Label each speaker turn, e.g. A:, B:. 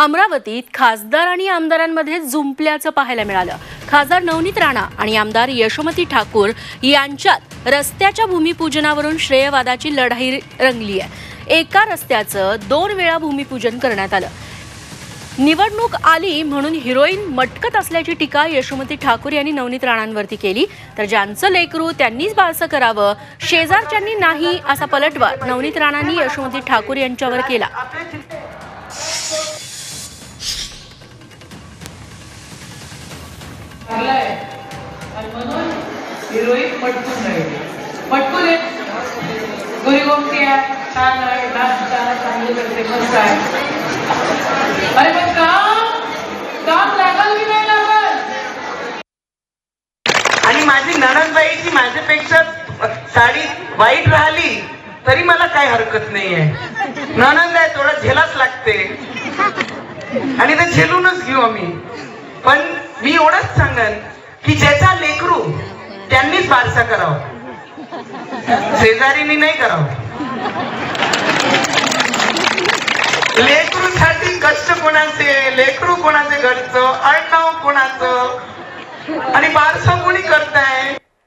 A: अमरावतीत खासदार आणि आमदारांमध्ये झुंपल्याचं पाहायला मिळालं. खासदार नवनीत राणा आणि आमदार यशोमती ठाकूर यांच्यात रस्त्याच्या भूमिपूजनावरून श्रेयवादाची लढाई रंगली आहे. एका रस्त्याचं दोन वेळा भूमिपूजन करण्यात आलं. निवडणूक आली म्हणून हिरोईन मटकत असल्याची टीका यशोमती ठाकूर यांनी नवनीत राणांवरती केली. तर ज्यांचं लेकरू त्यांनीच बाळसं करावं शेजारच्यांनी नाही असा पलटवार नवनीत राणांनी यशोमती ठाकूर यांच्यावर केला.
B: चांगलाय आणि म्हणून हिरोईन पटकून राहिली. पटकून येत गोरी गोमटी आहे छान आहे डान्स छान चांगली करते मस्त आहे. अरे पण काम काम लागल की नाही लागल?
C: आणि माझी नणंदबाईची माझ्यापेक्षा साडी वाईट राहिली तरी मला काय हरकत नाही आहे नणंद आहे थोडा झेलाच लागते. आणि ते झेलूनच घेऊ आम्ही. मी एवढंच सांगन की ज्याचा लेकरू त्यांनीच बारसा करावा. शेजारीनी नाही करावं. लेकरूसाठी कष्ट कोणाचे? लेकरू कोणाचे घरचं? आडनाव कोणाचं? आणि बारसं